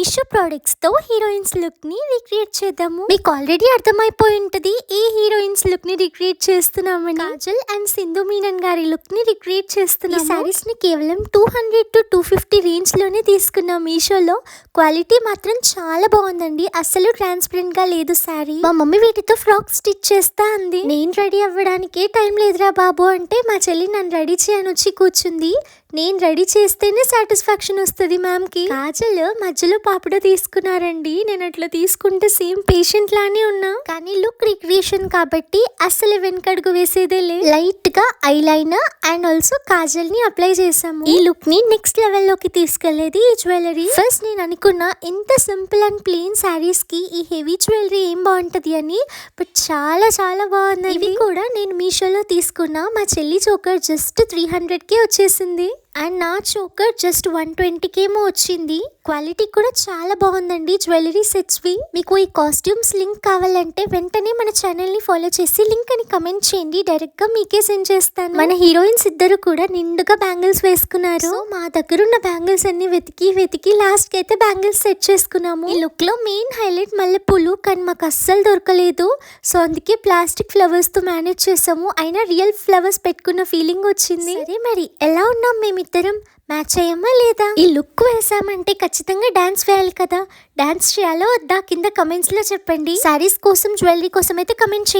మీషో ప్రొడక్ట్స్తో హీరోయిన్స్ లుక్ని రిక్రియేట్ చేద్దాము. మీకు ఆల్రెడీ అర్థమైపోయి ఉంటది ఏ హీరోయిన్స్ లుక్ని రిక్రియేట్ చేస్తున్నామని. కాజల్ అండ్ సింధు మీనన్ గారి లుక్ని రిక్రియేట్ చేస్తున్నాం ఈ సారీస్ని కేవలం two hundred to two fifty రేంజ్లోనే తీసుకున్నాం మీషోలో. క్వాలిటీ మాత్రం చాలా బాగుందండి. అస్సలు ట్రాన్స్పరెంట్గా లేదు శారీ. మా మమ్మీ వీటితో ఫ్రాక్ స్టిచ్ చేస్తా అంది. నేను రెడీ అవ్వడానికే టైం లేదురా బాబు అంటే మా చెల్లి నన్ను రెడీ చేయని వచ్చి కూర్చుంది. నేను రెడీ చేస్తేనే సాటిస్ఫాక్షన్ వస్తుంది మ్యామ్కి కాజల్ మధ్యలో పాపడ తీసుకున్నారండి. నేను అట్లా తీసుకుంటే సేమ్ పేషెంట్ లానే ఉన్నా. కానీ లుక్ రిక్రియేషన్ కాబట్టి అస్సలు వెనకడుగు వేసేదే లే. లైట్గా ఐ లైనర్ అండ్ ఆల్సో కాజల్ని అప్లై చేసాము ఈ లుక్ని నెక్స్ట్ లెవెల్లోకి తీసుకెళ్ళేది ఈ జ్యువెలరీ. ఫస్ట్ నేను అనుకున్నా ఇంత సింపుల్ అండ్ ప్లెయిన్ శారీస్కి ఈ హెవీ జ్యువెలరీ ఏం బాగుంటది అని బట్ చాలా చాలా బాగుంది ఇవి కూడా నేను మీషోలో తీసుకున్నా. మా చెల్లి చోకర్ జస్ట్ త్రీ హండ్రెడ్ కే వచ్చేసింది. అండ్ నా చోకర్ జస్ట్ వన్ ట్వంటీకేమో వచ్చింది. క్వాలిటీ కూడా చాలా బాగుందండి. జ్యువెలరీ సెట్స్వి. మీకు ఈ కాస్ట్యూమ్స్ లింక్ కావాలంటే వెంటనే మన ఛానల్ని ఫాలో చేసి లింక్ అని కమెంట్ చేయండి. డైరెక్ట్గా మీకే సెండ్ చేస్తాను. మన హీరోయిన్స్ ఇద్దరు కూడా నిండుగా బ్యాంగిల్స్ వేసుకున్నారు. మా దగ్గర ఉన్న బ్యాంగిల్స్ అన్ని వెతికి వెతికి లాస్ట్కి అయితే బ్యాంగిల్స్ సెట్ చేసుకున్నాము. ఈ లుక్లో మెయిన్ హైలైట్ మల్లెపూలు కానీ మాకు అస్సలు దొరకలేదు. సో అందుకే ప్లాస్టిక్ ఫ్లవర్స్తో మేనేజ్ చేసాము. అయినా రియల్ ఫ్లవర్స్ పెట్టుకున్న ఫీలింగ్ వచ్చింది. సరే మరి ఎలా ఉన్నాం మేము మేమిద్దరం మ్యాచ్ అయ్యామా లేదా? ఈ లుక్ వేసామంటే ఖచ్చితంగా డాన్స్ వేయాలి కదా. డాన్స్ చేయాలో వద్దా? కింద కమెంట్స్లో చెప్పండి. సారీస్ కోసం జ్యువెలరీ కోసం అయితే కమెంట్ చేయండి.